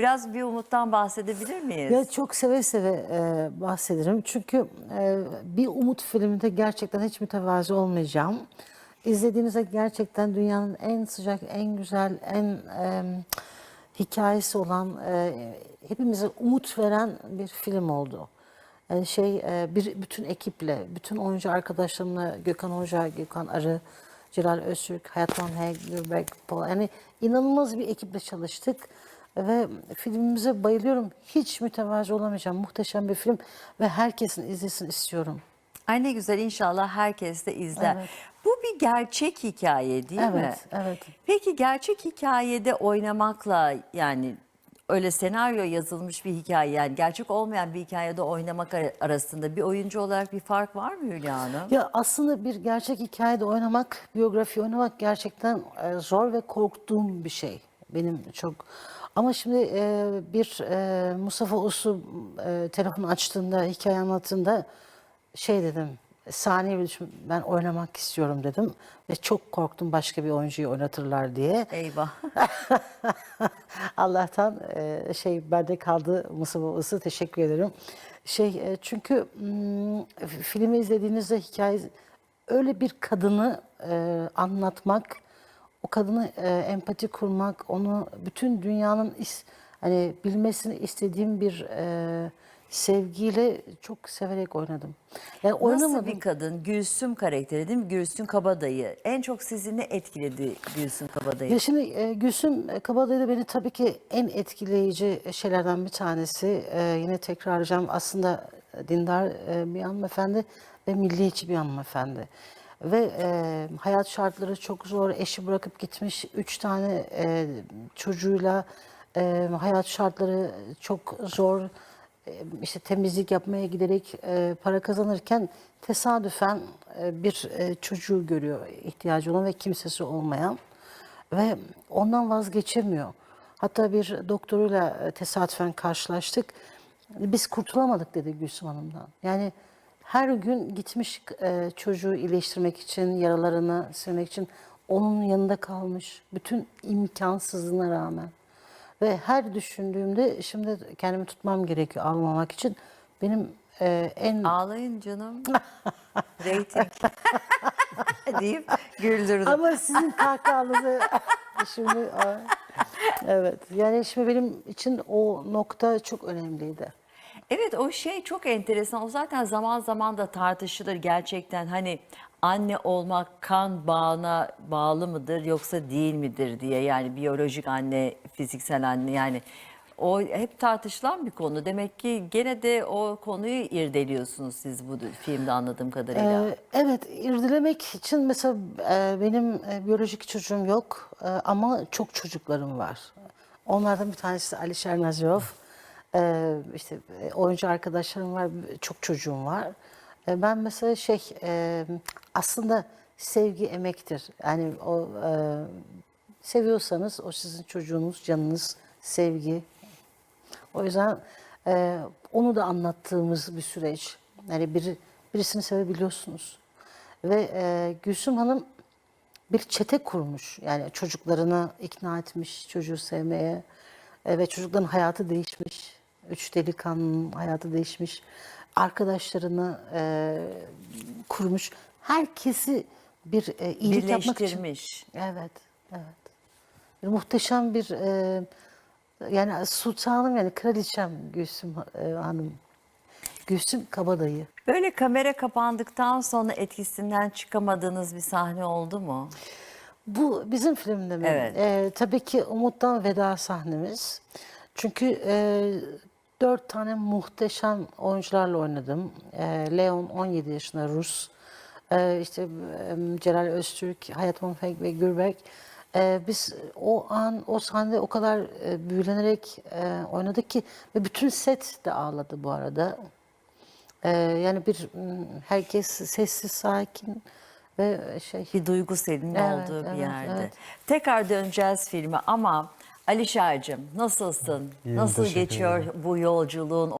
Biraz bir umuttan bahsedebilir miyiz? Ya çok seve seve e, bahsederim. Çünkü e, bir Umut filminde gerçekten hiç mütevazi olmayacağım. İzlediğinizde gerçekten dünyanın en sıcak, en güzel, en e, hikayesi olan, e, hepimize umut veren bir film oldu. Yani şey e, bir bütün ekiple, bütün oyuncu arkadaşlarımla Gökhan Hoca, Gökhan Arı, Celal Öztürk, Hayat Van Heg, Gülberk, Pola. Yani inanılmaz bir ekiple çalıştık. Ve filmimize bayılıyorum. Hiç mütevazi olamayacağım. Muhteşem bir film ve herkesin izlesin istiyorum. Ay ne güzel inşallah herkes de izler. Evet. Bu bir gerçek hikaye değil mi? Evet, evet. Peki gerçek hikayede oynamakla yani öyle senaryo yazılmış bir hikaye yani gerçek olmayan bir hikayede oynamak ar- arasında bir oyuncu olarak bir fark var mı Hülya Hanım? Ya aslında bir gerçek hikayede oynamak, biyografi oynamak gerçekten e, zor ve korktuğum bir şey. Benim çok. Ama şimdi e, bir e, Mustafa Uslu e, telefonu açtığında, hikaye anlattığında şey dedim. Saniye bir düşün, ben oynamak istiyorum dedim. Ve çok korktum başka bir oyuncuyu oynatırlar diye. Eyvah. Allah'tan e, şey bende kaldı Mustafa Uslu teşekkür ederim. Şey e, çünkü mm, filmi izlediğinizde hikaye öyle bir kadını e, anlatmak, o kadını e, empati kurmak, onu bütün dünyanın is, hani bilmesini istediğim bir e, sevgiyle çok severek oynadım. Yani Nasıl oynamadım. bir kadın? Gülsüm karakteri değil mi? Gülsüm Kabadayı. En çok sizi ne etkiledi Gülsüm Kabadayı? Ya şimdi e, Gülsüm Kabadayı da beni tabii ki en etkileyici şeylerden bir tanesi. E, yine tekrarlayacağım aslında dindar e, bir hanımefendi ve milliyetçi bir hanımefendi. Ve e, hayat şartları çok zor. Eşi bırakıp gitmiş. Üç tane e, çocuğuyla e, hayat şartları çok zor. E, işte temizlik yapmaya giderek e, para kazanırken tesadüfen e, bir e, çocuğu görüyor ihtiyacı olan ve kimsesi olmayan ve ondan vazgeçemiyor. Hatta bir doktoruyla e, tesadüfen karşılaştık. Biz kurtulamadık dedi Gülsüm Hanım'dan. Yani her gün gitmiş e, çocuğu iyileştirmek için, yaralarını silmek için onun yanında kalmış. Bütün imkansızlığına rağmen. Ve her düşündüğümde şimdi kendimi tutmam gerekiyor ağlamamak için. Benim e, en Ağlayın canım. Rating. deyip güldürdüm. Ama sizin kahkahanızı şimdi evet yani şimdi benim için o nokta çok önemliydi. Evet o şey çok enteresan. O zaten zaman zaman da tartışılır gerçekten. Hani anne olmak kan bağına bağlı mıdır yoksa değil midir diye. Yani biyolojik anne, fiziksel anne yani o hep tartışılan bir konu. Demek ki gene de o konuyu irdeliyorsunuz siz bu filmde anladığım kadarıyla. Ee, evet irdelemek için mesela e, benim e, biyolojik çocuğum yok e, ama çok çocuklarım var. Onlardan bir tanesi Alişer Nazirov. Ee, işte e, oyuncu arkadaşlarım var, çok çocuğum var. E, ben mesela şey e, aslında sevgi emektir. Yani o e, seviyorsanız o sizin çocuğunuz, canınız, sevgi. O yüzden e, onu da anlattığımız bir süreç. Yani biri, birisini sevebiliyorsunuz. Ve e, Gülsüm Hanım bir çete kurmuş. Yani çocuklarını ikna etmiş çocuğu sevmeye. E, ve çocukların hayatı değişmiş. Üç delikanlının hayatı değişmiş. Arkadaşlarını e, kurmuş. Herkesi bir e, iyilik yapmak için. Birleştirmiş. Evet, evet. Bir muhteşem bir e, yani sultanım yani kraliçem Gülsüm e, Hanım. Gülsüm Kabadayı. Böyle kamera kapandıktan sonra etkisinden çıkamadığınız bir sahne oldu mu? Bu bizim filmde mi? Evet. E, tabii ki Umut'tan veda sahnemiz. Çünkü e, dört tane muhteşem oyuncularla oynadım. E, Leon 17 yaşında Rus. E, işte e, Celal Öztürk, Hayat Monfek ve Gürberk. E, biz o an, o sahnede o kadar e, büyülenerek e, oynadık ki ve bütün set de ağladı bu arada. E, yani bir herkes sessiz, sakin ve şey bir duygu selinin Evet, olduğu bir evet, yerde. evet. Tekrar döneceğiz filme ama Alişer'cim nasılsın? İyiyim, Nasıl teşekkür geçiyor bu yolculuğun?